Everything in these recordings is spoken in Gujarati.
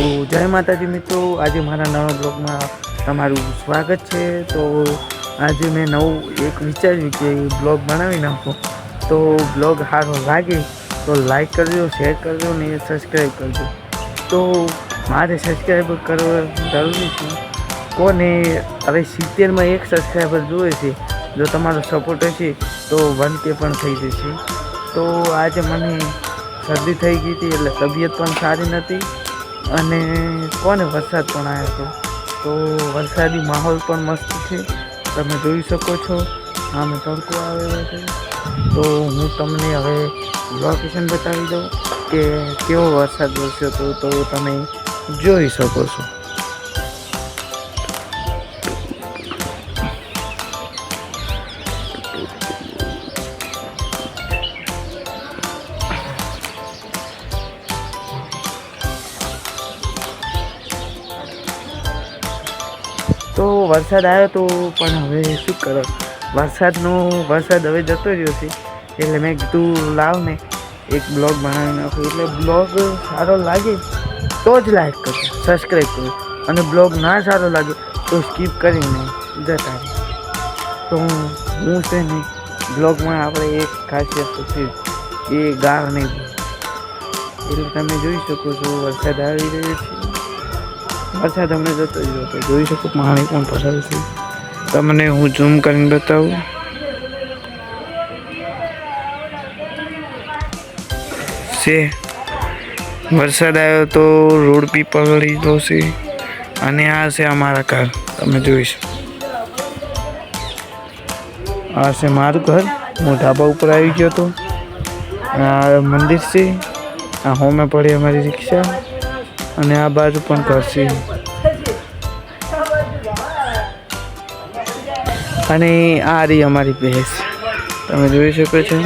તો જય માતાજી મિત્રો, આજે મારા નવા બ્લોગમાં તમારું સ્વાગત છે. તો આજે મેં નવું એક વિચાર્યું કે બ્લોગ બનાવી નાખો. તો બ્લોગ સારો લાગે તો લાઈક કરજો, શેર કરજો ને સબસ્ક્રાઈબ કરજો. તો મારે સબસ્ક્રાઈબ કરવા જરૂરી છે. કોને? હવે સિત્તેરમાં એક સબસ્ક્રાઈબર જોઈએ છે. જો તમારો સપોર્ટ હશે તો વન કે પણ થઈ જશે. તો આજે મને શરદી થઈ ગઈ હતી એટલે તબિયત પણ સારી નથી. અને કોને વરસાદ પણ આવ્યો હતો? તો વરસાદી માહોલ પણ મસ્ત છે. તમે જોઈ શકો છો, આમે તડકો આવેલો છે. તો હું તમને હવે લોકેશન બતાવી દઉં કે કેવો વરસાદ વરસ્યો હતો, તો તમે જોઈ શકો છો. તો વરસાદ આવ્યો તો પણ હવે શું કરો? વરસાદનો, વરસાદ હવે જતો રહ્યો છે. એટલે મેં કીધું, લાવ ને એક બ્લોગ બનાવી નાખું. એટલે બ્લોગ સારો લાગે તો જ લાઈક કરજો સબસ્ક્રાઈબ કરો. અને બ્લોગ ના સારો લાગે તો સ્કીપ કરીને જતા તો હું છે ને બ્લોગમાં આપણે એક ખાસિયત છે એ ગાળ નહીં એટલે તમે જોઈ શકો છો, વરસાદ આવી રહ્યો છે. વરસાદ અમને જતો જ હતો જોઈ શકો પાણી પણ ભરાય છે તમને હું ઝૂમ કરીને બતાવું. છે. વરસાદ આવ્યો તો રોડ બી પગડી છે અને આ છે અમારા ઘર. તમે જોઈ શકો. આ છે મારું ઘર. હું ધાબા ઉપર આવી ગયો હતો. આ મંદિર છે. આ હોમે પડી અમારી રિક્ષા. અને આ બાજુ પણ કરશે. અને આ રહી અમારી ભેંસ. તમે જોઈ શકો છો.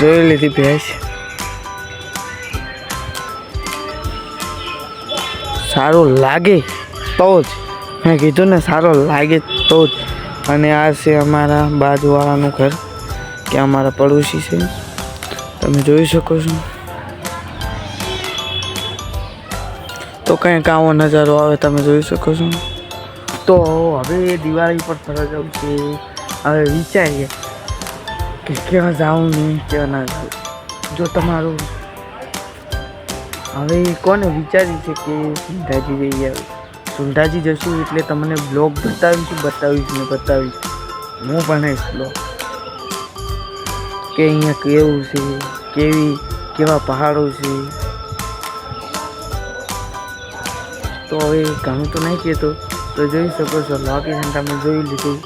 જોઈ લીધી ભેંસ. સારું લાગે તો જ. મેં કીધું ને, સારો લાગે તો જ. અને આ છે અમારા બાજુવાળાનું ઘર. કે અમારા પડોશી છે. તમે જોઈ શકો છો. તો કંઈક આવો નજારો આવે, તમે જોઈ શકો છો. તો હવે દિવાળી પર ફરવા જવું છે. હવે વિચારીએ કે ક્યાં જાઉં ને ક્યાં ના જાઉં. જો તમારું હવે કોને વિચાર્યું છે કે સુંઢાજી જઈએ સુંઢાજી જશું એટલે તમને બ્લોગ બતાવીશું, બતાવીશ ને બતાવીશ. હું ભણાવીશ બ્લોગ કે અહીંયા કેવું છે, કેવી, કેવા પહાડો છે. તો હવે ઘણું તો નહીં કહેતો, તો જોઈ શકો છો લોકેશન તમે જોઈ લીધું.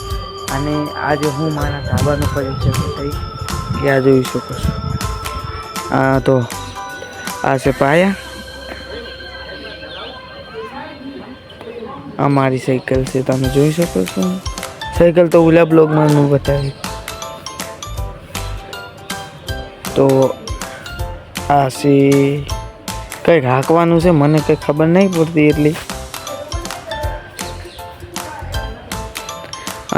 અને આજે હું મારા ધાબાનો પરિચય થઈ કે આ જોઈ શકો છો. આ તો, આ છે પાયા. આ મારી સાયકલ છે, તમે જોઈ શકો છો. સાયકલ તો ઓલા બ્લોગમાં હું બતાવી તો આ સી કંઈક હાંકવાનું છે, મને કંઈ ખબર નહીં પડતી એટલી.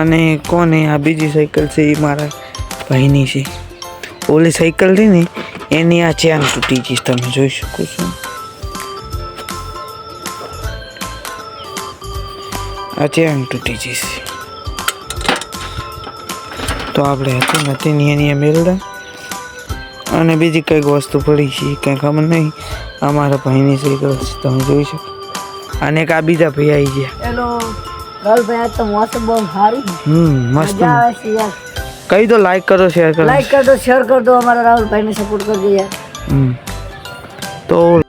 અને કોને આ બીજી સાયકલ છે, એ મારા ભાઈની છે. ઓલી સાયકલ હતી ને, એની આ ચેન તૂટી ગઈ તમે જોઈ શકો છો. આ ચેન તૂટી જશે તો આપણે હતી નથી ને એની મેળડા અને બીજી કંઈક વસ્તુ પડી છે કંઈ ખબર નહીં. અમારા ભાઈની સાયકલ છે તમે જોઈ શકો. અને એક આ બીજા ભાઈ આવી ગયા. હેલો તો મોસમ બહુ સારું હમ મસ્ત. આવે છે યાર. કહી દો લાઈક કરો શેર કરો. લાઈક કરો શેર કર અમારા રાહુલભાઈને સપોર્ટ કરજો યાર. હમ. તો